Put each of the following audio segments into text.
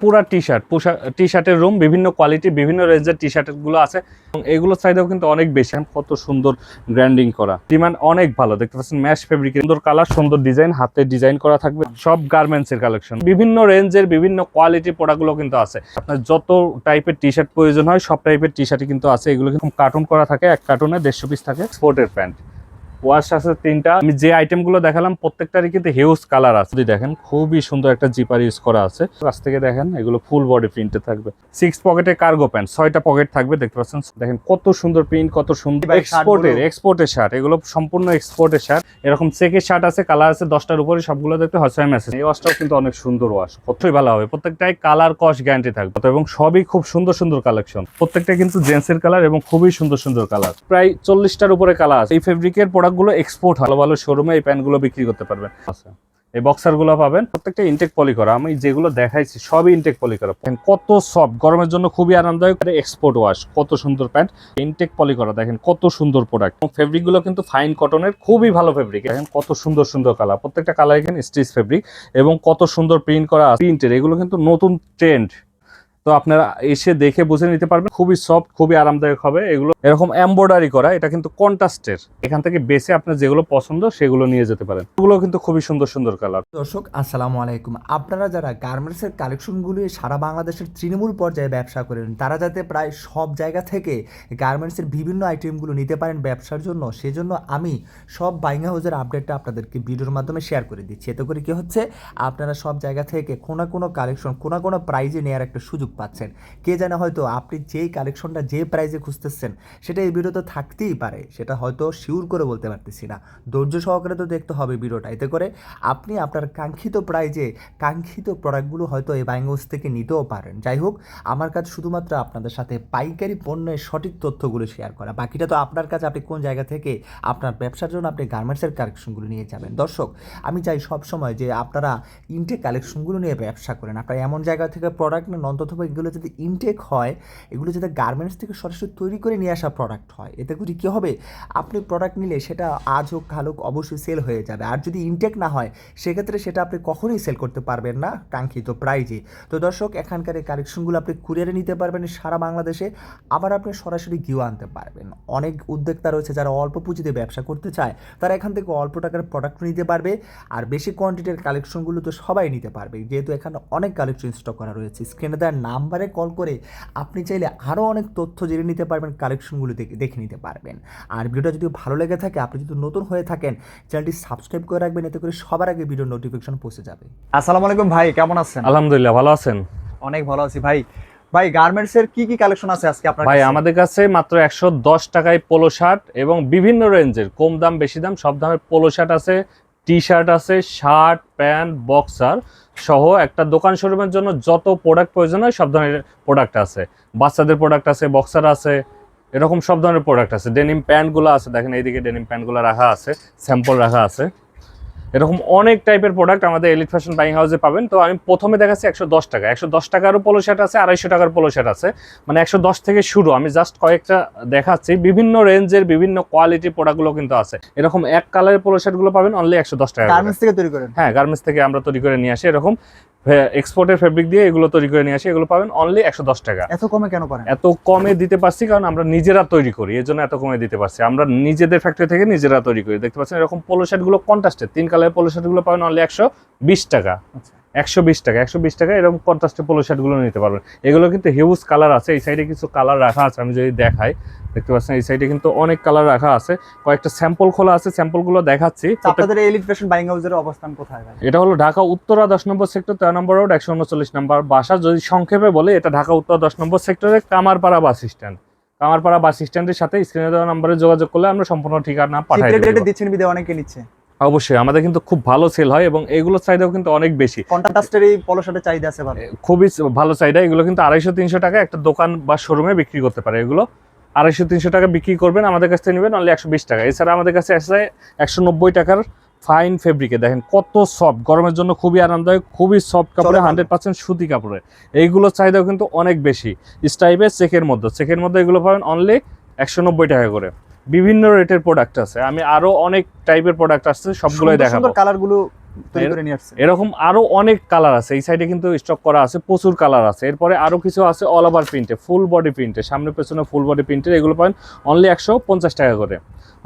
পুরা T shirt T শার্টের room বিভিন্ন কোয়ালিটি বিভিন্ন রেঞ্জের টি শার্টগুলো আছে। এবং এগুলো চাহিদাও কিন্তু অনেক বেশি। কত সুন্দর গ্র্যান্ডিং করা। ডিমান্ড অনেক ভালো। দেখতে পাচ্ছেন ম্যাশ ফেব্রিক সুন্দর কালার সুন্দর ডিজাইন হাতে ডিজাইন করা থাকবে। সব গার্মেন্টস এর কালেকশন বিভিন্ন রেঞ্জের বিভিন্ন কোয়ালিটি প্রোডাক্টগুলো কিন্তু আছে। আপনার যত টাইপের টি শার্ট প্রয়োজন হয়, সব টাইপের টি শার্টই কিন্তু আছে। এগুলো কিন্তু কার্টুন করা থাকে। এক কার্টুনে দেড়শো পিস থাকে। স্পোর্টের প্যান্ট ওয়াশ আছে তিনটা। আমি যে আইটেমগুলো দেখালাম প্রত্যেকটারই কিন্তু হিউজ কালার আছে। যদি দেখেন খুবই সুন্দর একটা জিপার ইউজ করা আছে। কাছ থেকে দেখেন এগুলো ফুল বডি প্রিন্টে থাকবে। সিক্স পকেটে কার্গো প্যান্ট ছয়টা পকেট থাকবে দেখতে পাচ্ছেন? দেখেন কত সুন্দর প্রিন্ট কত সুন্দর। এক্সপোর্টের এক্সপোর্টের শার্ট এগুলো সম্পূর্ণ এক্সপোর্টের শার্ট এরকম চেকের শার্ট আছে কালার আছে দশটার উপরে সবগুলো দেখতে হসাই মেসেজ এই ওয়াশটাও কিন্তু অনেক সুন্দর ওয়াশ কতই ভালো হবে। প্রত্যেকটাই কালার কস গ্যারান্টি থাকবে। এবং সবই খুব সুন্দর সুন্দর কালেকশন প্রত্যেকটা কিন্তু জেন্টসের কালার এবং খুবই সুন্দর সুন্দর কালার প্রায় চল্লিশটার উপরে কালার আছে। এই ফেব্রিকের প্রোডাক্টগুলো এক্সপোর্ট ভালো ভালো শোরুমে এই প্যান্টগুলো বিক্রি করতে পারবেন। আচ্ছা। এই বক্সারগুলো পাবেন। প্রত্যেকটা ইনটেক পলি করা। আমি যেগুলো দেখাইছি, সবই ইনটেক পলি করা। কত সফট গরমের জন্য খুবই আরামদায়ক। এক্সপোর্ট ওয়াশ কত সুন্দর প্যান্ট। ইনটেক পলি করা। দেখেন কত সুন্দর প্রোডাক্ট ফেব্রিকগুলো কিন্তু ফাইন কটনের খুবই ভালো ফেব্রিক দেখেন কত সুন্দর সুন্দর কালার প্রত্যেকটা কালার এখানে স্টিচ ফেব্রিক এবং কত সুন্দর প্রিন্ট করা প্রিন্টের এগুলো কিন্তু নতুন ট্রেন্ড তো আপনারা এসে দেখে বুঝে নিতে পারবেন। খুবই সফট খুবই আরামদায়ক হবে। এগুলো এরকম এমব্রয়ডারি করা, এটা কিন্তু কন্ট্রাস্টের এখান থেকে বেছে আপনার যেগুলো পছন্দ, সেগুলো নিয়ে যেতে পারেন। এগুলো কিন্তু খুবই সুন্দর সুন্দর কালার দর্শক, আসসালামু আলাইকুম। আপনারা যারা গার্মেন্টসের কালেকশনগুলি সারা বাংলাদেশের তৃণমূল পর্যায়ে ব্যবসা করেন, তারা যাতে প্রায় সব জায়গা থেকে গার্মেন্টসের বিভিন্ন আইটেমগুলো নিতে পারেন ব্যবসার জন্য, সেজন্য আমি সব বাইং হাউসের আপডেটটা আপনাদেরকে ভিডিওর মাধ্যমে শেয়ার করে দিচ্ছি। এতে করে কি হচ্ছে, আপনারা সব জায়গা থেকে কোনো কোনো কালেকশন কোনো কোনো প্রাইজে নেওয়ার একটা সুযোগ পাচ্ছেন। কে জানে হয়তো আপনি যেই কালেকশনটা যে প্রাইজে খুঁজতেছেন, সেটা এই ভিডিওতে থাকতেই পারে। সেটা হয়তো শিওর করে বলতে পারতেছি না। ধৈর্য সহকারে তো দেখতে হবে ভিডিওটা এতে করে আপনি আপনার কাঙ্ক্ষিত প্রাইজে কাঙ্ক্ষিত প্রোডাক্টগুলো হয়তো এই বাইঙ্গোস থেকে নিতেও পারেন। যাই হোক, আমার কাছে শুধুমাত্র আপনাদের সাথে পাইকারি পণ্যের সঠিক তথ্যগুলো শেয়ার করা। বাকিটা তো আপনার কাছে আপনি কোন জায়গা থেকে আপনার ব্যবসার জন্য আপনি গার্মেন্টসের কালেকশনগুলো নিয়ে যাবেন। দর্শক, আমি চাই সব সময় যে আপনারা ইনটেক কালেকশনগুলো নিয়ে ব্যবসা করেন। আপনারা এমন জায়গা থেকে প্রোডাক্ট নেন, অন্তত এগুলো যদি ইনটেক হয়, এগুলো যাতে গার্মেন্টস থেকে সরাসরি তৈরি করে নিয়ে আসা প্রোডাক্ট হয়, এতে করে কী হবে? আপনি প্রোডাক্ট নিলে সেটা আজ হোক, কাল হোক, অবশ্যই সেল হয়ে যাবে। আর যদি ইনটেক না হয়, সেক্ষেত্রে সেটা আপনি কখনোই সেল করতে পারবেন না, কাঙ্ক্ষিত প্রাইজে তো দর্শক, এখানকার এই কালেকশনগুলো আপনি কুরিয়ারে নিতে পারবেন সারা বাংলাদেশে। আবার আপনি সরাসরি গিয়েও আনতে পারবেন। অনেক উদ্যোক্তা রয়েছে যারা অল্প পুঁজিতে ব্যবসা করতে চায়। তারা এখান থেকে অল্প টাকার প্রোডাক্ট নিতে পারবে। আর বেশি কোয়ান্টিটির কালেকশনগুলো তো সবাই নিতে পারবে। যেহেতু এখানে অনেক কালেকশন স্টক করা রয়েছে। স্ক্রিনে দেওয়ার নাম্বারে কল করে আপনি চাইলে আরও অনেক তথ্য জেনে নিতে পারবেন কালেকশনগুলো দেখে দেখে নিতে পারবেন। আর ভিডিওটা যদি ভালো লেগে থাকে আপনি যদি নতুন হয়ে থাকেন চ্যানেলটি সাবস্ক্রাইব করে রাখবেন এতে করে সবার আগে ভিডিও নোটিফিকেশন পৌঁছে যাবে। আসসালামু আলাইকুম ভাই কেমন আছেন? আলহামদুলিল্লাহ ভালো আছেন? অনেক ভালো আছি ভাই। ভাই গার্মেন্টস এর কি কি কালেকশন আছে আজকে আপনার ভাই আমাদের কাছে মাত্র একশো দশ টাকায় পোলো শার্ট এবং বিভিন্ন রেঞ্জের কম দাম বেশি দাম সব দামের পোলো শার্ট আছে। টি শার্ট আছে শার্ট প্যান্ট বক্সার সহ একটা দোকান শোরুমের জন্য যত প্রোডাক্ট প্রয়োজন হয় সব ধরনের প্রোডাক্ট আছে। বাচ্চাদের প্রোডাক্ট আছে বক্সার আছে, এরকম সব ধরনের প্রোডাক্ট আছে। ডেনিম প্যান্টগুলো আছে, দেখেন এইদিকে ডেনিম প্যান্টগুলো রাখা আছে স্যাম্পল রাখা আছে। এরকম অনেক টাইপের প্রোডাক্ট আমাদের এলিট ফ্যাশন বাইং হাউসে পাবেন। তো আমি প্রথমে দেখাচ্ছি একশো দশ টাকা। একশো দশ টাকারও পোলো শার্ট আছে আড়াইশো টাকার পোলো শার্ট আছে। মানে একশো দশ থেকে শুরু। আমি জাস্ট কয়েকটা দেখাচ্ছি। বিভিন্ন রেঞ্জের বিভিন্ন কোয়ালিটি প্রোডাক্টগুলো কিন্তু আছে। এরকম এক কালারের পোলো শার্টগুলো পাবেন অনলি একশো দশ টাকা গার্মেন্টস থেকে তৈরি করেন? হ্যাঁ গার্মেন্টস থেকে আমরা তৈরি করে নিয়ে আসি এরকম। এক্সপোর্টের ফেব্রিক দিয়ে এগুলো তৈরি করে নিয়ে আসি। এগুলো পাবেন অনলি একশো দশ টাকা। এত কমে কেন পারেন এত কমে দিতে পারছি কারণ আমরা নিজেরা তৈরি করি এই জন্য এত কমে দিতে পারছি। আমরা নিজেদের ফ্যাক্টরি থেকে নিজেরা তৈরি করি। দেখতে পাচ্ছেন এরকম পোলো শার্টগুলো কন্ট্রাস্টের তিন কালারের পোলো শার্টগুলো পাবেন অনলি একশো বিশ টাকা। আচ্ছা। একশো বিশ টাকা একশো বিশ টাকা এরকম কন্ট্রাস্টের পোলো শার্টগুলো নিতে পারবেন। এগুলো কিন্তু হিউজ কালার আছে এই সাইডে কিছু কালার রাখা আছে আমি যদি দেখাই দেখতে পাচ্ছেন এই সাইডে কিন্তু অনেক কালার রাখা আছে কয়েকটা স্যাম্পল খোলা আছে স্যাম্পলগুলো দেখাচ্ছি। আপনাদের এলিট ফ্যাশন বাইং হাউসের অবস্থান কোথায় এটা হলো ঢাকা উত্তরা দশ নম্বর সেক্টর তেরো নম্বর রোড একশো উনচল্লিশ নম্বর বাসা। যদি সংক্ষেপে বলে এটা ঢাকা উত্তর দশ নম্বর সেক্টরে Kamarpara bus stand Kamarpara bus স্ট্যান্ডের সাথে স্ক্রিনে দেওয়া নম্বরে যোগাযোগ করলে আমরা সম্পূর্ণ ঠিকানা পাঠাই দিচ্ছেন বিদে অনেকে নিচ্ছে। অবশ্যই আমাদের কিন্তু খুব ভালো সেল হয় এবং এগুলোর চাহিদাও কিন্তু অনেক বেশি। কন্ট্রাস্টের এই পলো শার্টের চাহিদা আছে ভালো। খুবই ভালো চাহিদা। এগুলো কিন্তু আড়াইশো তিনশো টাকা একটা দোকান বা শোরুমে বিক্রি করতে পারে এগুলো। আড়াইশো তিনশো টাকা বিক্রি করবেন আমাদের কাছ থেকে নেবেন অনলি একশো বিশ টাকা। এছাড়া আমাদের কাছে আছে একশো নব্বই টাকার ফাইন ফেব্রিকে দেখেন কত সফট গরমের জন্য খুবই আরামদায়ক খুবই সফট কাপড়ে হান্ড্রেড পার্সেন্ট সুতি কাপড়ে। এইগুলোর চাহিদাও কিন্তু অনেক বেশি। স্টাইপের চেকের মধ্যে। চেকের মধ্যে এগুলো পাবেন অনলি একশো নব্বই টাকা করে। বিভিন্ন রেটের প্রোডাক্ট আছে। আমি আরও অনেক টাইপের প্রোডাক্ট আসছে সবগুলোই দেখাবো। কালারগুলো এরকম আরও অনেক কালার আছে এই সাইডে কিন্তু স্টক করা আছে প্রচুর কালার আছে। এরপরে আরও কিছু আছে অল ওভার প্রিন্টে ফুল বডি প্রিন্টে সামনে পেছনে ফুল বডি প্রিন্টের এগুলো পাবেন অনলি একশো পঞ্চাশ টাকা করে।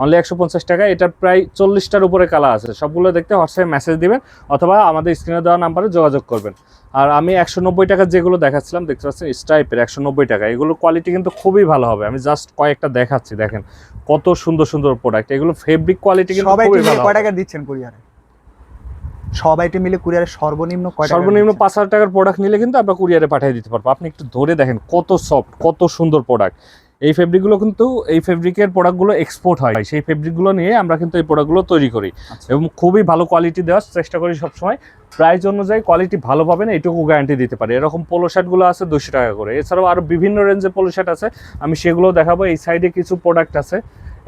অনলি একশো পঞ্চাশ টাকা এটা প্রায় চল্লিশটার উপরে কালার আছে। সবগুলো দেখতে হোয়াটসঅ্যাপে মেসেজ দিবেন অথবা আমাদের স্ক্রিনে দেওয়া নাম্বারে যোগাযোগ করবেন। আর আমি একশো নব্বই টাকার যেগুলো দেখাচ্ছিলাম দেখতে পাচ্ছেন স্ট্রাইপের একশো নব্বই টাকা। এগুলো কোয়ালিটি কিন্তু খুবই ভালো হবে। আমি জাস্ট কয়েকটা দেখাচ্ছি দেখেন। কত সুন্দর সুন্দর প্রোডাক্ট এগুলো ফেব্রিক কোয়ালিটি কিন্তু খুবই ভালো কয় টাকা দিচ্ছেন কুরিয়ারে সব আইটেম মিলে কুরিয়ারে সর্বনিম্ন কয় সর্বনিম্ন পাঁচ হাজার টাকার প্রোডাক্ট নিলে কিন্তু আমরা কুরিয়ারে পাঠিয়ে দিতে পারব। আপনি একটু ধরে দেখেন কত সফট কত সুন্দর প্রোডাক্ট এই ফেব্রিকগুলো কিন্তু এই ফেব্রিকের প্রোডাক্টগুলো এক্সপোর্ট হয়। সেই ফেব্রিকগুলো নিয়ে আমরা কিন্তু এই প্রোডাক্টগুলো তৈরি করি। আচ্ছা। এবং খুবই ভালো কোয়ালিটি দেওয়ার চেষ্টা করি সবসময়। প্রাইস অনুযায়ী কোয়ালিটি ভালো পাবেন এইটুকু গ্যারান্টি দিতে পারি। এরকম পোলো শার্টগুলো আছে দুশো টাকা করে। এছাড়াও আরও বিভিন্ন রেঞ্জের পোলো শার্ট আছে। আমি সেগুলো দেখাবো। এই সাইডে কিছু প্রোডাক্ট আছে।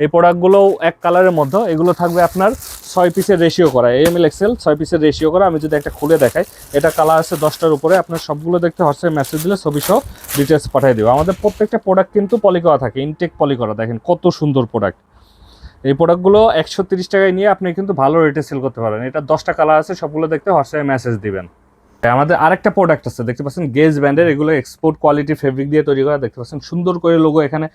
এই প্রোডাক্টগুলোও এক কালারের মধ্যে, এগুলো থাকবে আপনার ছয় পিসের রেশিও করা এম এল এক্সেল ছয় পিসের রেশিও করা, আমি যদি একটা খুলে দেখাই, এটা কালার আছে দশটার উপরে, আপনার সবগুলো দেখতে হোয়াটসঅ্যাপ মেসেজ দিলে ছবি সহ ডিটেলস পাঠিয়ে দেবো। আমাদের প্রত্যেকটা প্রোডাক্ট কিন্তু পলি করা থাকে ইনটেক পলি করা দেখেন কত সুন্দর প্রোডাক্ট এই প্রোডাক্টগুলো একশো টাকায় নিয়ে আপনি কিন্তু ভালো রেটে সেল করতে পারেন। এটা দশটা কালার আছে, সবগুলো দেখতে হোয়াটসঅ্যাপে মেসেজ দিবেন। আমাদের আরেকটা প্রোডাক্ট আছে দেখতে পাচ্ছেন গেজ ব্যান্ডের এগুলো এক্সপোর্ট কোয়ালিটি ফেব্রিক দিয়ে তৈরি করা দেখতে পাচ্ছেন সুন্দর করে লোগো এখানে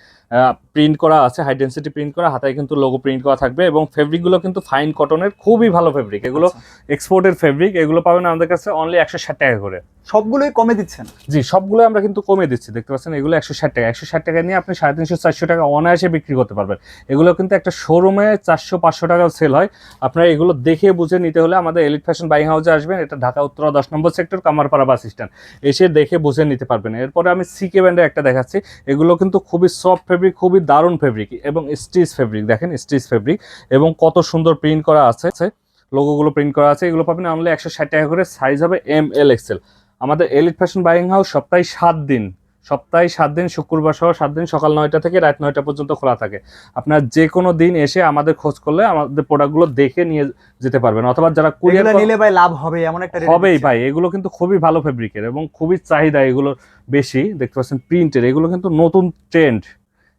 প্রিন্ট করা আছে হাই ডেন্সিটি প্রিন্ট করা হাতায় কিন্তু লোগো প্রিন্ট করা থাকবে এবং ফেব্রিকগুলো কিন্তু ফাইন কটনের খুবই ভালো ফেব্রিক এগুলো আচ্ছা। এক্সপোর্টের ফেব্রিক এগুলো পাবেন আমাদের কাছে অনলি একশো ষাট টাকা করে সবগুলোই কমে দিচ্ছেন জি, সবগুলো আমরা কিন্তু কমে দিচ্ছি। দেখতে পাচ্ছেন, এগুলো একশো ষাট টাকা। একশো ষাট টাকা নিয়ে আপনি সাড়ে তিনশো, চারশো টাকা অনায়াসে বিক্রি করতে পারবেন। এগুলো কিন্তু একটা শোরুমে চারশো, পাঁচশো টাকাও সেল হয়। আপনারা এগুলো দেখে বুঝে নিতে হলে আমাদের এলিট ফ্যাশন বাইং হাউসে আসবেন। এটা ঢাকা, উত্তরা, দশ নম্বর সেক্টর কামারপাড়া বাস স্ট্যান্ড এসে দেখে বুঝে নিতে পারবেন। এরপরে আমি সিকে ব্র্যান্ডের একটা দেখাচ্ছি। এগুলো কিন্তু খুবই সফট ফেব্রিক খুবই দারুণ ফেব্রিক এবং স্টিচ ফেব্রিক দেখেন স্টিচ ফেব্রিক এবং কত সুন্দর প্রিন্ট করা আছে। লোগোগুলো প্রিন্ট করা আছে। এগুলো পাবেন অনলি একশো ষাট টাকা করে। সাইজ হবে এম এল এক্সেল আমাদের এলিট ফ্যাশন বাইং হাউস সপ্তাহে সাত দিন সপ্তাহে সাত দিন শুক্রবার সহ সাত দিন সকাল নয়টা থেকে রাত নয়টা পর্যন্ত খোলা থাকে। আপনার যে কোনো দিন এসে আমাদের খোঁজ করলে আমাদের প্রোডাক্টগুলো দেখে নিয়ে যেতে পারবেন অথবা যারা কুরিয়ার নিলে ভাই লাভ হবে এমন একটা হবেই ভাই এগুলো কিন্তু খুবই ভালো ফেব্রিকের এবং খুবই চাহিদা এগুলো বেশি। দেখতে পাচ্ছেন প্রিন্টের এগুলো কিন্তু নতুন ট্রেন্ড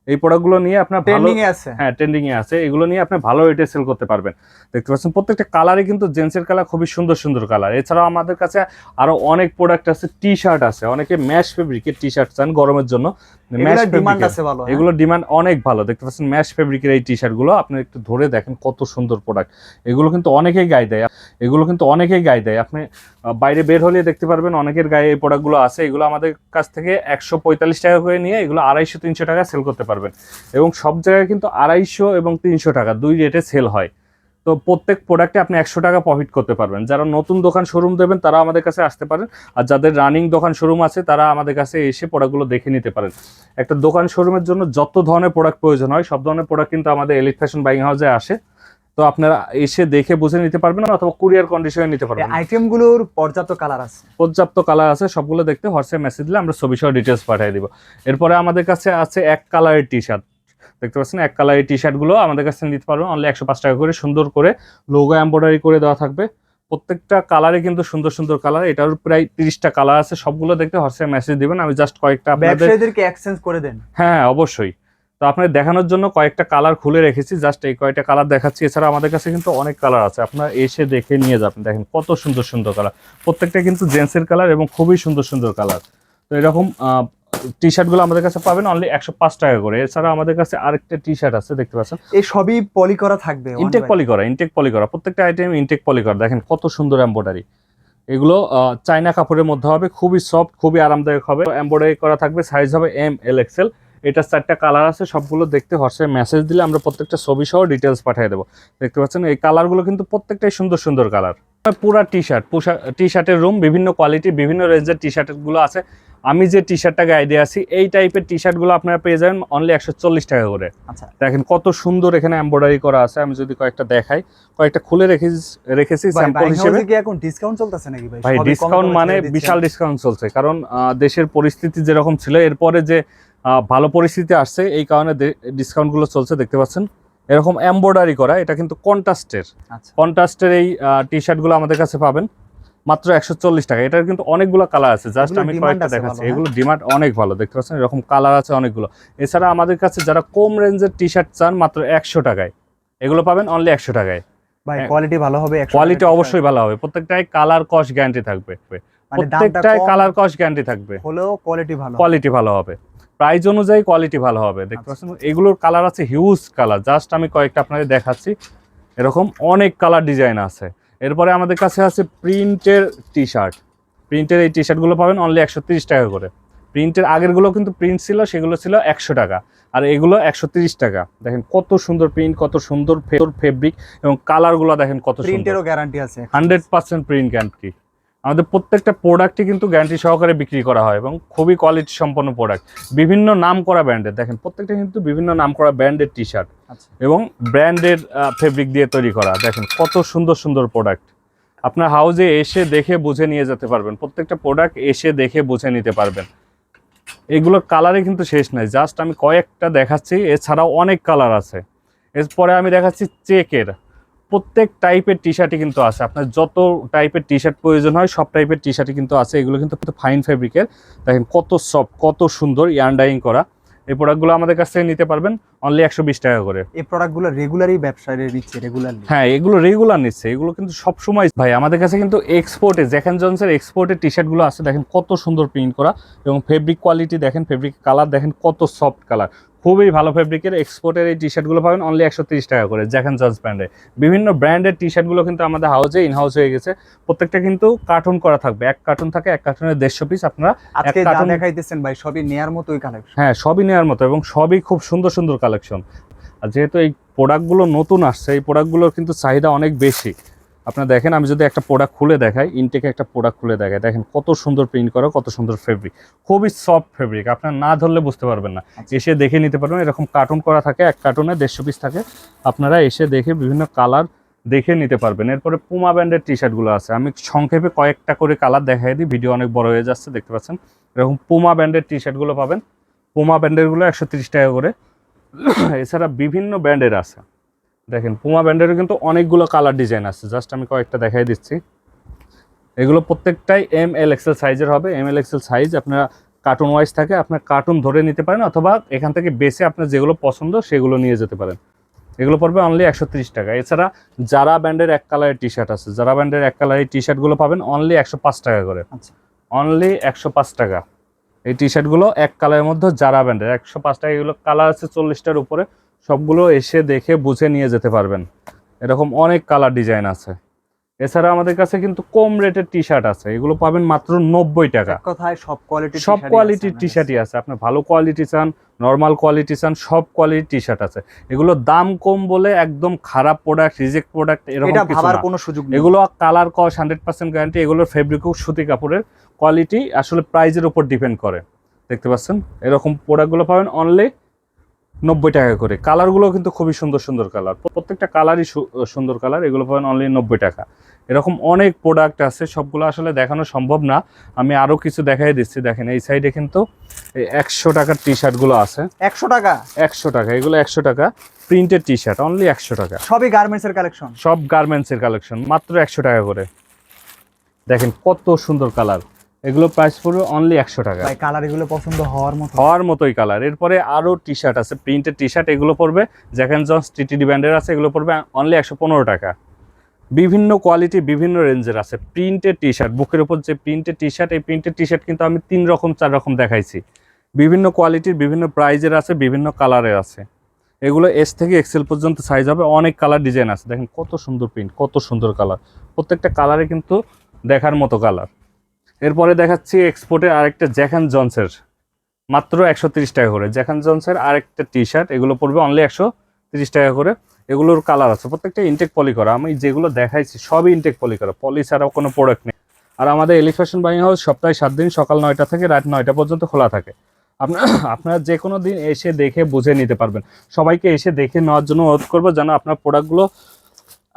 এই প্রোডাক্টগুলো নিয়ে আপনার ট্রেন্ডিং এ আছে। হ্যাঁ ট্রেন্ডিং এ আছে। এগুলো নিয়ে আপনি ভালো রেটে সেল করতে পারবেন। দেখতে পাচ্ছেন প্রত্যেকটা কালারই কিন্তু জেন্টসের কালার খুবই সুন্দর সুন্দর কালার এছাড়াও আমাদের কাছে আরও অনেক প্রোডাক্ট আছে টি শার্ট আছে। অনেকে ম্যাশ ফেব্রিকের টি শার্ট চান গরমের জন্য। ডিমান্ড আছে ভালো হ্যাঁ? এগুলো ডিমান্ড অনেক ভালো। দেখতে পাচ্ছেন ম্যাশ ফেব্রিকের এই টি শার্টগুলো আপনি একটু ধরে দেখেন কত সুন্দর প্রোডাক্ট এগুলো কিন্তু অনেকেই গায়ে দেয়। এগুলো কিন্তু অনেকেই গায়ে দেয়। আপনি বাইরে বের হলে দেখতে পারবেন অনেকের গায়ে এই প্রোডাক্টগুলো আছে। এগুলো আমাদের কাছ থেকে একশো পঁয়তাল্লিশ টাকা করে নিয়ে এগুলো আড়াইশো তিনশো টাকা সেল করতে পারবেন। এবং সব জায়গায় কিন্তু আড়াইশো এবং তিনশো টাকা দুই রেটে সেল হয়। তো প্রত্যেক প্রোডাক্টে আপনি একশো টাকা প্রফিট করতে পারবেন। যারা নতুন দোকান শোরুম দেবেন তারা আমাদের কাছে আসতে পারেন। আর যাদের রানিং দোকান শোরুম আছে তারা আমাদের কাছে এসে প্রোডাক্টগুলো দেখে নিতে পারেন। একটা দোকান শোরুমের জন্য যত ধরনের প্রোডাক্ট প্রয়োজন হয় সব ধরনের প্রোডাক্ট কিন্তু আমাদের এলিট ফ্যাশন বাইং হাউসে আসে। তো আপনারা এসে দেখে বুঝে নিতে পারবেন অথবা কুরিয়ার কন্ডিশনে নিতে পারবেন আইটেমগুলোর পর্যাপ্ত কালার আছে। পর্যাপ্ত কালার আছে সবগুলো দেখতে হোয়াটসঅ্যাপ মেসেজ দিলে আমরা ছবি সহ ডিটেলস পাঠিয়ে দিব। এরপরে আমাদের কাছে আছে এক কালারের টি শার্ট দেখতে পাচ্ছেন এক কালারের টি শার্টগুলো আমাদের কাছে নিতে পারবেন। অনলি একশো পাঁচ টাকা করে সুন্দর করে লোগো এম্ব্রয়ডারি করে দেওয়া থাকবে। প্রত্যেকটা কালারে কিন্তু সুন্দর সুন্দর কালার। এটার প্রায় তিরিশটা কালার আছে সবগুলো দেখতে হোয়াটসঅ্যাপ মেসেজ দিবেন। আমি জাস্ট কয়েকটা ব্যবসায়ীদেরকে এক্সচেঞ্জ করে দেন। হ্যাঁ হ্যাঁ, অবশ্যই। তো আপনার দেখানোর জন্য কয়েকটা কালার খুলে রেখেছি। জাস্ট এই কয়েকটা কালার দেখাচ্ছি। এছাড়া আমাদের কাছে কিন্তু অনেক কালার আছে। আপনারা এসে দেখে নিয়ে যাবেন। দেখেন কত সুন্দর সুন্দর কালার। প্রত্যেকটা কিন্তু জেন্টসের কালার এবং খুবই সুন্দর সুন্দর কালার। তো এরকম টি শার্টগুলো আমাদের কাছে পাবেন অনলি একশো পাঁচ টাকা করে। এছাড়া আমাদের কাছে আরেকটা টি শার্ট আছে দেখতে পাচ্ছেন। এই সবই পলি করা থাকবে ইনটেক পলি করা ইনটেক পলি করা। প্রত্যেকটা আইটেম ইনটেক পলি করা। দেখেন কত সুন্দর এম্ব্রয়ডারি এগুলো চায়না কাপড়ের মধ্যে হবে খুবই সফট খুবই আরামদায়ক হবে। এম্ব্রয়ডারি করা থাকবে সাইজ হবে এম এল এক্সেল এটা চারটা কালার আছে সবগুলো দেখতে হোয়াটসঅ্যাপ মেসেজ দিলে আমরা প্রত্যেকটা ছবি সহ ডিটেলস পাঠিয়ে দেবো। দেখতে পাচ্ছেন এই কালারগুলো কিন্তু প্রত্যেকটাই সুন্দর সুন্দর কালার পুরা টি শার্ট টি শার্টের রুম বিভিন্ন কোয়ালিটি বিভিন্ন রেঞ্জের টি শার্টগুলো আছে। আমি যে টি শার্টটা গায়ে দিয়ে আছি এই টাইপের টি শার্টগুলো আপনারা পেয়ে যাবেন অনলি একশো চল্লিশ টাকা করে। আচ্ছা। দেখেন কত সুন্দর এখানে এমব্রয়ডারি করা আছে আমি যদি কয়েকটা দেখাই। কয়েকটা খুলে রেখেছি স্যাম্পল হিসেবে। এখন ডিসকাউন্ট চলতেছে নাকি ভাই? ভাই ডিসকাউন্ট মানে বিশাল ডিসকাউন্ট চলছে কারণ দেশের পরিস্থিতি যেরকম ছিল এরপরে যে ভালো পরিস্থিতি আসছে এই কারণে ডিসকাউন্টগুলো চলছে দেখতে পাচ্ছেন। এরকম এমব্রয়ডারি করা এটা কিন্তু কন্ট্রাস্টের আচ্ছা। কন্ট্রাস্টের এই টি শার্টগুলো আমাদের কাছে পাবেন। মাত্র একশো চল্লিশ টাকা। এটার কিন্তু অনেকগুলো কালার আছে। জাস্ট আমি কয়েকটা দেখাচ্ছি। হ্যাঁ? এগুলো ডিমান্ড অনেক ভালো দেখতে পাচ্ছেন? এরকম কালার আছে অনেকগুলো। এছাড়া আমাদের কাছে যারা কম রেঞ্জের টি শার্ট চান মাত্র একশো টাকায়। এগুলো পাবেন অনলি একশো টাকায়। ভাই হ্যাঁ। কোয়ালিটি ভালো হবে কোয়ালিটি অবশ্যই ভালো হবে। প্রত্যেকটাই কালার কস্ট গ্যারান্টি থাকবে। মানে প্রত্যেকটাই কালার কস্ট গ্যারান্টি থাকবে। হলেও কোয়ালিটি ভালো। কোয়ালিটি ভালো হবে। প্রাইস অনুযায়ী কোয়ালিটি ভালো হবে। দেখতে আচ্ছা। পাচ্ছেন? এগুলোর কালার আছে হিউজ কালার জাস্ট আমি কয়েকটা আপনাদের দেখাচ্ছি। এরকম অনেক কালার ডিজাইন আছে। এরপরে আমাদের কাছে আছে প্রিন্টের টি শার্ট প্রিন্টের এই টি শার্টগুলো পাবেন অনলি একশো তিরিশ টাকা করে। প্রিন্টের আগেরগুলো কিন্তু প্রিন্ট ছিল সেগুলো ছিল একশো টাকা। আর এগুলো একশো তিরিশ টাকা। দেখেন কত সুন্দর প্রিন্ট কত সুন্দর ফেব্রিক এবং কালারগুলো দেখেন কত প্রিন্টেরও গ্যারান্টি আছে। হান্ড্রেড পার্সেন্ট প্রিন্ট গ্যারান্টি আমাদের প্রত্যেকটা প্রোডাক্টই কিন্তু গ্যারান্টি সহকারে বিক্রি করা হয় এবং খুবই কোয়ালিটি সম্পন্ন প্রোডাক্ট বিভিন্ন নাম করা ব্র্যান্ডের দেখেন প্রত্যেকটা কিন্তু বিভিন্ন নাম করা ব্র্যান্ডের টি শার্ট এবং ব্র্যান্ডের ফেব্রিক দিয়ে তৈরি করা। দেখেন কত সুন্দর সুন্দর প্রোডাক্ট আপনার হাউজে এসে দেখে বুঝে নিয়ে যেতে পারবেন। প্রত্যেকটা প্রোডাক্ট এসে দেখে বুঝে নিতে পারবেন। এগুলোর কালারে কিন্তু শেষ নাই। জাস্ট আমি কয়েকটা দেখাচ্ছি। এছাড়াও অনেক কালার আছে। এরপরে আমি দেখাচ্ছি চেকের। প্রত্যেক টাইপের টি শার্টই কিন্তু আছে। আপনার যত টাইপের টি শার্ট প্রয়োজন হয় সব টাইপের টি শার্টই কিন্তু আছে। এগুলো কিন্তু ফাইন ফেব্রিকের দেখেন কত সফট কত সুন্দর ইয়ান ডাইং করা। এই প্রোডাক্টগুলো আমাদের কাছ থেকে নিতে পারবেন অনলি একশো বিশ টাকা করে। এই প্রোডাক্টগুলো রেগুলারই ব্যবসায় নিচ্ছে রেগুলার হ্যাঁ এগুলো রেগুলার নিচ্ছে। এগুলো কিন্তু সবসময় ভাই আমাদের কাছে কিন্তু এক্সপোর্টে জ্যাকেন জনসের এক্সপোর্টের টি শার্টগুলো আছে। দেখেন কত সুন্দর প্রিন্ট করা এবং ফেব্রিক কোয়ালিটি দেখেন ফেব্রিক কালার দেখেন কত সফট কালার খুবই ভালো ফেব্রিকের এক্সপোর্টের এই টি শার্টগুলো পাবেন অনলি একশো তিরিশ টাকা করে জ্যাকেন জন্স ব্র্যান্ডে বিভিন্ন ব্র্যান্ডের টি শার্টগুলো কিন্তু আমাদের হাউসে ইন হাউস হয়ে গেছে। প্রত্যেকটা কিন্তু কার্টুন করা থাকবে। এক কার্টুন থাকে এক কার্টুনের দেড়শো পিস আপনারা আজকে যা দেখাইতেছেন ভাই সবই নেয়ার মতোই কালেকশন হ্যাঁ সবই নেয়ার মতো এবং সবই খুব সুন্দর সুন্দর কালেকশন আর যেহেতু এই প্রোডাক্টগুলো নতুন আসছে এই প্রোডাক্টগুলোর কিন্তু চাহিদা অনেক বেশি। আপনারা দেখেন আমি যদি একটা প্রোডাক্ট খুলে দেখাই ইনটেকে একটা প্রোডাক্ট খুলে দেখাই দেখেন কত সুন্দর প্রিন্ট করা কত সুন্দর ফেব্রিক খুবই সফট ফেব্রিক আপনার না ধরলে বুঝতে পারবেন না। আচ্ছা। এসে দেখে নিতে পারবেন এরকম কার্টুন করা থাকে এক কার্টুনে দেড়শো পিস থাকে আপনারা এসে দেখে বিভিন্ন কালার দেখে নিতে পারবেন। এরপরে পুমা ব্র্যান্ডের টি শার্টগুলো আছে আমি সংক্ষেপে কয়েকটা করে কালার দেখাই দিই ভিডিও অনেক বড় হয়ে যাচ্ছে দেখতে পাচ্ছেন? এরকম পুমা ব্র্যান্ডের টি শার্টগুলো পাবেন পুমা ব্র্যান্ডেরগুলো একশো তিরিশ টাকা করে। এছাড়া বিভিন্ন ব্র্যান্ডের আছে। দেখেন পুমা ব্র্যান্ডেরও কিন্তু অনেকগুলো কালার ডিজাইন আছে। জাস্ট আমি কয়েকটা দেখাই দিচ্ছি। এগুলো প্রত্যেকটাই এম এল এক্সেল সাইজের হবে। এম এল এক্সেল সাইজ আপনারা কার্টুন ওয়াইজ থাকে আপনার কার্টুন ধরে নিতে পারেন অথবা এখান থেকে বেছে আপনার যেগুলো পছন্দ সেগুলো নিয়ে যেতে পারেন। এগুলো পড়বে অনলি একশো তিরিশ টাকা। এছাড়া যারা ব্র্যান্ডের এক কালারের টি শার্ট আছে যারা ব্র্যান্ডের এক কালারের টি শার্টগুলো পাবেন অনলি একশো পাঁচ টাকা করে। আচ্ছা। অনলি একশো পাঁচ টাকা। এই টি শার্টগুলো এক কালারের মধ্যে যারা ব্র্যান্ডের একশো পাঁচ টাকা এগুলো কালার আছে চল্লিশটার উপরে। সবগুলো এসে দেখে বুঝে নিয়ে যেতে পারবেন। এরকম অনেক কালার ডিজাইন আছে। এছাড়া আমাদের কাছে কিন্তু কম রেটের টি শার্ট আছে। এগুলো পাবেন মাত্র নব্বই টাকা। কথায় সব কোয়ালিটি সব কোয়ালিটির টি শার্টই আছে। আপনার ভালো কোয়ালিটি চান নর্মাল কোয়ালিটি চান সব কোয়ালিটির টি শার্ট আছে। এগুলো দাম কম বলে একদম খারাপ প্রোডাক্ট রিজেক্ট প্রোডাক্ট এরকম কিছু ভাবার কোনো সুযোগ নেই। এগুলো কালার কস হান্ড্রেড পার্সেন্ট গ্যারান্টি এগুলোর ফেব্রিকও সুতি কাপড়ের কোয়ালিটি আসলে প্রাইজের উপর ডিপেন্ড করে। দেখতে পাচ্ছেন? এরকম প্রোডাক্টগুলো পাবেন অনলি নব্বই টাকা করে। কালারগুলো কিন্তু খুবই সুন্দর সুন্দর কালার। প্রত্যেকটা কালারই সুন্দর কালার এগুলো পাবেন অনলি নব্বই টাকা। এরকম অনেক প্রোডাক্ট আছে সবগুলো আসলে দেখানো সম্ভব না। আমি আরও কিছু দেখাই দিচ্ছি। দেখেন এই সাইডে কিন্তু একশো টাকার টি শার্টগুলো আছে। একশো টাকা? একশো টাকা এগুলো একশো টাকা। প্রিন্টেড টি শার্ট অনলি একশো টাকা। সবই গার্মেন্টসের কালেকশন সব গার্মেন্টসের কালেকশন মাত্র একশো টাকা করে। দেখেন কত সুন্দর কালার। এগুলো প্রাইস পড়বে অনলি একশো টাকা। ভাই কালার এগুলো পছন্দ হওয়ার মতো। হওয়ার মতোই কালার এরপরে আরও টি শার্ট আছে প্রিন্টেড টি শার্ট এগুলো পড়বে। জ্যাকেন জন্স টিটিডি ব্র্যান্ডের আছে এগুলো পড়বে অনলি একশো পনেরো টাকা। বিভিন্ন কোয়ালিটি বিভিন্ন রেঞ্জের আছে। প্রিন্টেড টি শার্ট বুকের উপর যে প্রিন্টেড টি শার্ট এই প্রিন্টেড টি শার্ট কিন্তু আমি তিন রকম চার রকম দেখাইছি। বিভিন্ন কোয়ালিটির বিভিন্ন প্রাইজের আছে বিভিন্ন কালারের আছে। এগুলো এস থেকে এক্সেল পর্যন্ত সাইজ হবে অনেক কালার ডিজাইন আছে। দেখেন কত সুন্দর প্রিন্ট কত সুন্দর কালার প্রত্যেকটা কালারে কিন্তু দেখার মতো কালার এরপরে দেখাচ্ছি এক্সপোর্টের আরেকটা জ্যাকান জনসের। মাত্র একশো টাকা করে। জ্যাকান জনসের আরেকটা টি শার্ট এগুলো পড়বে অনলি একশো টাকা করে। এগুলোর কালার আছে। প্রত্যেকটা ইনটেক পলি করা। আমি যেগুলো দেখাইছি, সবই ইনটেক পলি করা। পলি ছাড়াও কোনো প্রোডাক্ট নেই। আর আমাদের এলিফ্যাশন বাইং হাউস সপ্তাহে সাত দিন, সকাল নয়টা থেকে রাত নয়টা পর্যন্ত খোলা থাকে। আপনার আপনারা যে কোনো দিন এসে দেখে বুঝে নিতে পারবেন। সবাইকে এসে দেখে নেওয়ার জন্য অনুরোধ করব যেন আপনার প্রোডাক্টগুলো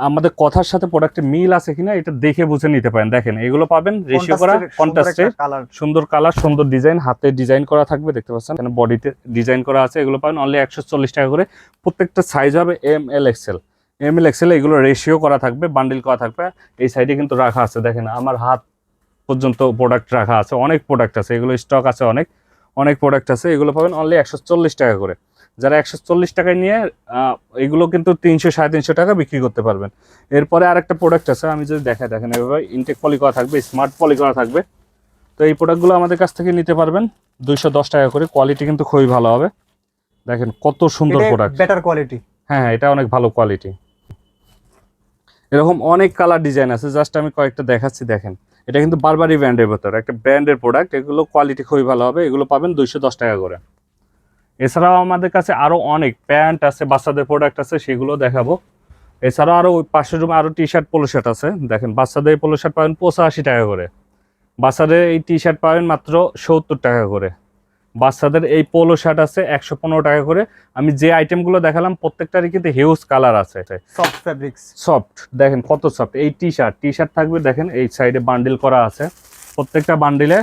আমাদের কথার সাথে প্রোডাক্টের মিল আছে কিনা এটা দেখে বুঝে নিতে পারেন। দেখেন এগুলো পাবেন রেশিও করা কন্ট্রাস্টের সুন্দর কালার সুন্দর ডিজাইন হাতে ডিজাইন করা থাকবে দেখতে পাচ্ছেন? এখানে বডিতে ডিজাইন করা আছে এগুলো পাবেন অনলি একশো চল্লিশ টাকা করে। প্রত্যেকটা সাইজ হবে M L XL M L XL এগুলো রেশিও করা থাকবে বান্ডিল করা থাকবে। এই সাইডে কিন্তু রাখা আছে দেখেন আমার হাত পর্যন্ত প্রোডাক্ট রাখা আছে অনেক প্রোডাক্ট আছে এগুলো স্টক আছে অনেক অনেক প্রোডাক্ট আছে এগুলো পাবেন অনলি একশো চল্লিশ টাকা করে। যারা একশো চল্লিশ টাকায় নিয়ে এগুলো কিন্তু তিনশো সাড়ে তিনশো টাকা বিক্রি করতে পারবেন। এরপরে আরেকটা প্রোডাক্ট আছে আমি যদি দেখাই দেখেন এভাবে ইনটেক পলি করা থাকবে স্মার্ট পলি করা থাকবে। তো এই প্রোডাক্টগুলো আমাদের কাছ থেকে নিতে পারবেন দুইশো দশ টাকা করে। কোয়ালিটি কিন্তু খুবই ভালো হবে। দেখেন কত সুন্দর প্রোডাক্ট বেটার কোয়ালিটি হ্যাঁ হ্যাঁ, এটা অনেক ভালো কোয়ালিটি এরকম অনেক কালার ডিজাইন আছে জাস্ট আমি কয়েকটা দেখাচ্ছি দেখেন। এটা কিন্তু বারবারই ব্র্যান্ডের ভেতর একটা ব্র্যান্ডের প্রোডাক্ট এগুলো কোয়ালিটি খুবই ভালো হবে এগুলো পাবেন দুইশো দশ টাকা করে। এছাড়াও আমাদের কাছে আরও অনেক প্যান্ট আছে বাচ্চাদের প্রোডাক্ট আছে সেগুলো দেখাবো। এছাড়াও আরও ওই পাশের রুমে আরও টি শার্ট পোলো শার্ট আছে। দেখেন বাচ্চাদের পোলো শার্ট পাবেন পঁচাশি টাকা করে। বাচ্চাদের এই টি শার্ট পাবেন মাত্র সত্তর টাকা করে। বাচ্চাদের এই পোলো শার্ট আছে একশো পনেরো টাকা করে। আমি যে আইটেমগুলো দেখালাম প্রত্যেকটারই কিন্তু হিউজ কালার আছে। সফট ফ্যাব্রিক্স সফট দেখেন কত সফট এই টি শার্ট টি শার্ট থাকবে দেখেন এই সাইডে বান্ডিল করা আছে। প্রত্যেকটা বান্ডিলে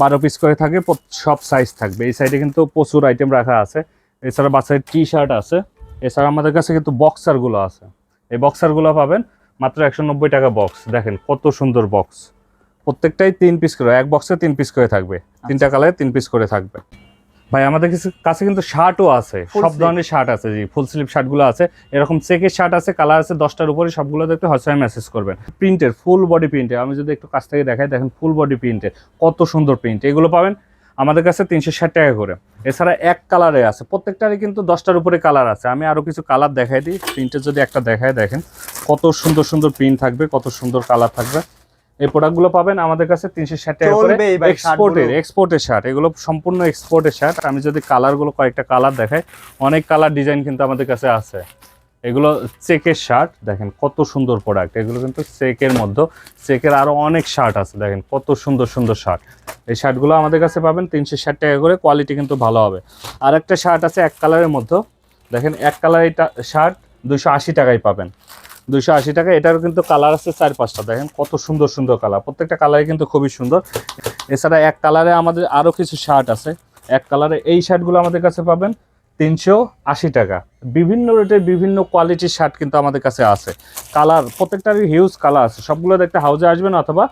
বারো পিস করে থাকে সব সাইজ থাকবে। এই সাইডে কিন্তু প্রচুর আইটেম রাখা আছে। এছাড়া বাচ্চাদের টি শার্ট আছে। এছাড়া আমাদের কাছে কিন্তু বক্সারগুলো আছে। এই বক্সারগুলো পাবেন মাত্র একশো নব্বই টাকা বক্স দেখেন কত সুন্দর বক্স প্রত্যেকটাই তিন পিস করে এক বক্সে তিন পিস করে থাকবে। তিনটা কালারে তিন পিস করে থাকবে। ভাই আমাদের কাছে- কাছে কিন্তু শার্টও আছে। সব ধরনের শার্ট আছে জি ফুল স্লিভ শার্টগুলো আছে। এরকম চেকের শার্ট আছে কালার আছে দশটার উপরে সবগুলো দেখতে হোয়াটসঅ্যাপে মেসেজ করবেন। প্রিন্টের ফুল বডি প্রিন্টের আমি যদি একটু কাছ থেকে দেখাই দেখেন ফুল বডি প্রিন্টের কত সুন্দর প্রিন্ট এগুলো পাবেন আমাদের কাছে তিনশো ষাট টাকা করে। এছাড়া এক কালারে আছে প্রত্যেকটারই কিন্তু দশটার উপরে কালার আছে। আমি আরও কিছু কালার দেখাই দিই প্রিন্টের যদি একটা দেখায় দেখেন কত সুন্দর সুন্দর প্রিন্ট থাকবে কত সুন্দর কালার থাকবে। এই প্রোডাক্টগুলো পাবেন আমাদের কাছে তিনশো ষাট টাকা করে এক্সপোর্টের এক্সপোর্টের শার্ট। এগুলো সম্পূর্ণ এক্সপোর্টের শার্ট। আমি যদি কালারগুলো কয়েকটা কালার দেখাই অনেক কালার ডিজাইন কিন্তু আমাদের কাছে আছে। এগুলো চেকের শার্ট দেখেন কত সুন্দর প্রোডাক্ট এগুলো কিন্তু চেকের মধ্যে চেকের আরও অনেক শার্ট আছে দেখেন কত সুন্দর সুন্দর শার্ট। এই শার্টগুলো আমাদের কাছে পাবেন তিনশো ষাট টাকা করে কোয়ালিটি কিন্তু ভালো হবে। আর একটা শার্ট আছে এক কালারের মধ্যে দেখেন এক কালার শার্ট দুশো আশি টাকায় পাবেন। দুশো আশি টাকা, এটারও কিন্তু কালার আছে চার পাঁচটা। দেখেন কত সুন্দর সুন্দর কালার প্রত্যেকটা কালারই কিন্তু খুবই সুন্দর। এছাড়া এক কালারে আমাদের আরও কিছু শার্ট আছে। এক কালারে এই শার্টগুলো আমাদের কাছে পাবেন তিনশো আশি টাকা। বিভিন্ন রেটের বিভিন্ন কোয়ালিটির শার্ট কিন্তু আমাদের কাছে আছে। কালার প্রত্যেকটারই হিউজ কালার আছে। সবগুলো দেখতে হাউজে আসবেন অথবা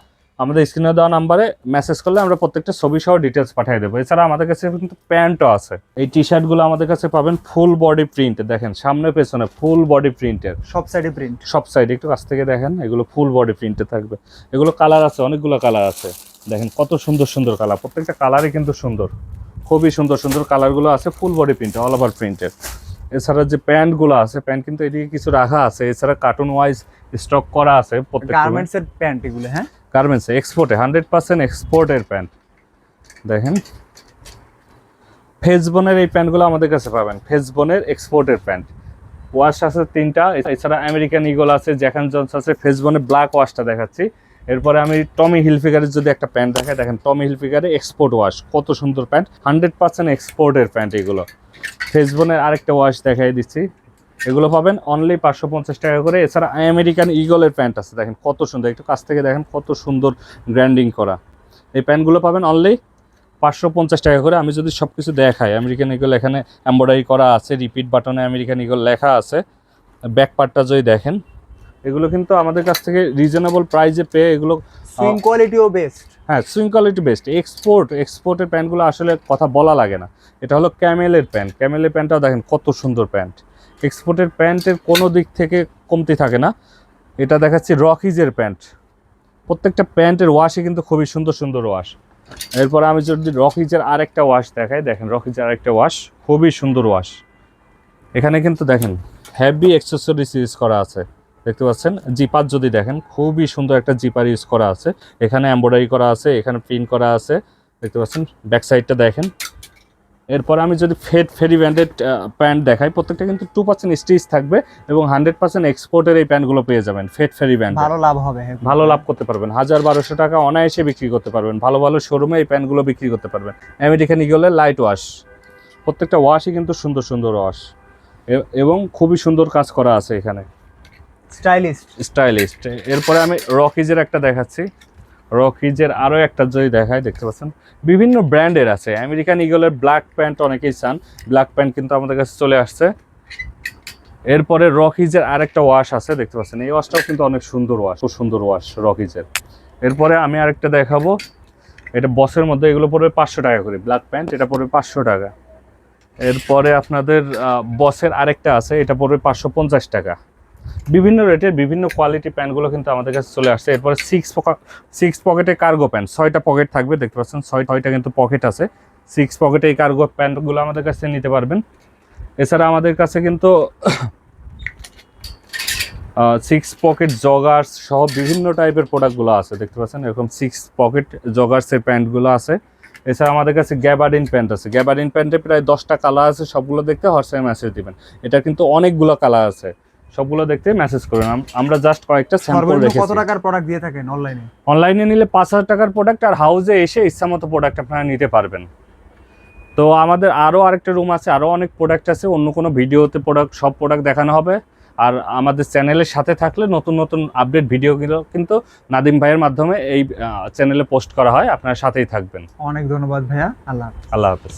আমাদের স্ক্রিনে দেওয়া নাম্বারে মেসেজ করলে আমরা প্রত্যেকটা ছবি সহ ডিটেলস পাঠিয়ে দেবো। এছাড়া আমাদের কাছে কিন্তু প্যান্টও আছে। এই টি শার্টগুলো আমাদের কাছে পাবেন ফুল বডি প্রিন্ট দেখেন সামনে পেছনে ফুল বডি প্রিন্টের সব সাইডে প্রিন্ট সব সাইডে একটু কাছ থেকে দেখেন এগুলো ফুল বডি প্রিন্টে থাকবে। এগুলো কালার আছে অনেকগুলো কালার আছে। দেখেন কত সুন্দর সুন্দর কালার প্রত্যেকটা কালারই কিন্তু সুন্দর। খুবই সুন্দর সুন্দর কালারগুলো আছে ফুল বডি প্রিন্টে অল ওভার প্রিন্টের এছাড়া যে প্যান্টগুলো আছে প্যান্ট কিন্তু এদিকে কিছু রাখা আছে। এছাড়া কার্টুন ওয়াইজ স্টক করা আছে প্রত্যেকটা। গার্মেন্টস এর প্যান্ট এগুলো হ্যাঁ? গার্মেন্টস এক্সপোর্টে হান্ড্রেড পার্সেন্ট এক্সপোর্টের প্যান্ট দেখেন। ফেসবনের এই প্যান্টগুলো আমাদের কাছে পাবেন। ফেসবনের এক্সপোর্টের প্যান্ট ওয়াশ আছে তিনটা, এছাড়া আমেরিকান ইগল আছে জ্যাকান জন্স আছে, ফেসবনের ব্ল্যাক ওয়াশটা দেখাচ্ছি। এরপরে আমি টমি হিলফিগারের যদি একটা প্যান্ট দেখাই, দেখেন টমি হিলফিগারে এক্সপোর্ট ওয়াশ কত সুন্দর প্যান্ট হান্ড্রেড পার্সেন্ট এক্সপোর্টের প্যান্ট এগুলো। ফেসবনের আরেকটা ওয়াশ দেখাই দিচ্ছি। এগুলো পাবেন অনলি পাঁচশো পঞ্চাশ টাকা করে। এছাড়া আমেরিকান ইগলের প্যান্ট আছে দেখেন কত সুন্দর। একটু কাছ থেকে দেখেন কত সুন্দর গ্র্যান্ডিং করা। এই প্যান্টগুলো পাবেন অনলি পাঁচশো পঞ্চাশ টাকা করে। আমি যদি সব কিছু দেখাই আমেরিকান ইগল এখানে এম্ব্রয়ডারি করা আছে রিপিট বাটনে আমেরিকান ইগল লেখা আছে। ব্যাক পার্টটা যদি দেখেন এগুলো কিন্তু আমাদের কাছ থেকে রিজনেবল প্রাইসে পেয়ে এগুলো সুইং কোয়ালিটিও বেস্ট হ্যাঁ সুইং কোয়ালিটি বেস্ট এক্সপোর্ট এক্সপোর্টের প্যান্টগুলো আসলে কথা বলা লাগে না। এটা হলো ক্যামেলের প্যান্ট। ক্যামেলের প্যান্টটাও দেখেন কত সুন্দর প্যান্ট। এক্সপোর্টের প্যান্টের কোনো দিক থেকে কমতি থাকে না। এটা দেখাচ্ছি রকিজের প্যান্ট। প্রত্যেকটা প্যান্টের ওয়াশই কিন্তু খুবই সুন্দর সুন্দর ওয়াশ। এরপর আমি যদি রকিজের আরেকটা ওয়াশ দেখাই, দেখেন রকিজের আরেকটা ওয়াশ, খুবই সুন্দর ওয়াশ। এখানে কিন্তু দেখেন হ্যাভি অ্যাক্সেসরিজ ইউজ করা আছে। দেখতে পাচ্ছেন? জিপার যদি দেখেন, খুবই সুন্দর একটা জিপার ইউজ করা আছে। এখানে এমব্রয়ডারি করা আছে, এখানে প্রিন্ট করা আছে। দেখতে পাচ্ছেন? ব্যাক সাইডটা দেখেন। এরপর আমি যদি ফেড ফেরি ব্র্যান্ডেড প্যান্ট দেখাই প্রত্যেকটা কিন্তু টু পার্সেন্ট স্টিচ থাকবে এবং হান্ড্রেড পার্সেন্ট এক্সপোর্টের এই প্যান্টগুলো পেয়ে যাবেন ফেড ফেরি ব্র্যান্ড ভালো লাভ হবে ভালো লাভ করতে পারবেন। হাজার বারোশো টাকা অনায়াসে বিক্রি করতে পারবেন। ভালো ভালো শোরুমে এই প্যান্টগুলো বিক্রি করতে পারবেন। আমেরিকান ইগলের লাইট ওয়াশ প্রত্যেকটা ওয়াশই কিন্তু সুন্দর সুন্দর ওয়াশ এবং খুবই সুন্দর কাজ করা আছে এখানে। স্টাইলিস্ট স্টাইলিস্ট এরপরে আমি রকিজের একটা দেখাচ্ছি। রকিজের আরও একটা যদি দেখায়, দেখতে পাচ্ছেন? বিভিন্ন ব্র্যান্ডের আছে। আমেরিকান ইগলের ব্ল্যাক প্যান্ট অনেকেই চান। ব্ল্যাক প্যান্ট কিন্তু আমাদের কাছে চলে আসছে। এরপরে রকিজের আরেকটা ওয়াশ আছে, দেখতে পাচ্ছেন? এই ওয়াশটাও কিন্তু অনেক সুন্দর ওয়াশ, খুব সুন্দর ওয়াশ রকিজের। এরপরে আমি আরেকটা দেখাবো। এটা বসের মধ্যে, এগুলো পড়বে পাঁচশো টাকা করে, ব্ল্যাক প্যান্ট, এটা পড়বে পাঁচশো টাকা। এরপরে আপনাদের বসের আরেকটা আছে, এটা পড়বে পাঁচশো পঞ্চাশ টাকা। বিভিন্ন রেটের বিভিন্ন কোয়ালিটি প্যান্টগুলো কিন্তু আমাদের কাছে চলে আসছে। এরপরে সিক্স সিক্স পকেটে কার্গো প্যান্ট ছয়টা পকেট থাকবে, দেখতে পাচ্ছেন ছয়, ছয়টা কিন্তু পকেট আছে। সিক্স পকেটে এই কার্গো প্যান্টগুলো আমাদের কাছে নিতে পারবেন। এছাড়া আমাদের কাছে কিন্তু সিক্স পকেট জগার্স সহ বিভিন্ন টাইপের প্রোডাক্টগুলো আছে, দেখতে পাচ্ছেন? এরকম সিক্স পকেট জগার্সের প্যান্টগুলো আছে। এছাড়া আমাদের কাছে গ্যাবার্ডিন প্যান্ট আছে। গ্যাবার্ডিন প্যান্টে প্রায় দশটা কালার আছে, সবগুলো দেখতে হোয়াটসঅ্যাপে মেসেজ দিবেন। এটা কিন্তু অনেকগুলো কালার আছে। সবগুলো দেখতে মেসেজ করবেন আম- আমরা জাস্ট কয়েকটা স্যাম্পল রেখেছি কত টাকার প্রোডাক্ট দিয়ে থাকেন অনলাইনে অনলাইনে নিলে পাঁচ হাজার টাকার প্রোডাক্ট আর হাউজে এসে ইচ্ছামতো প্রোডাক্ট আপনারা নিতে পারবেন। তো আমাদের আরও আরেকটা রুম আছে আরও অনেক প্রোডাক্ট আছে অন্য কোনো ভিডিওতে প্রোডাক্ট সব প্রোডাক্ট দেখানো হবে। আর আমাদের চ্যানেলের সাথে থাকলে নতুন নতুন আপডেট ভিডিওগুলো কিন্তু নাদিম ভাইয়ের মাধ্যমে এই চ্যানেলে পোস্ট করা হয় আপনার সাথেই থাকবেন। অনেক ধন্যবাদ ভাইয়া আল্লাহ হাফেজ। আল্লাহ হাফেজ।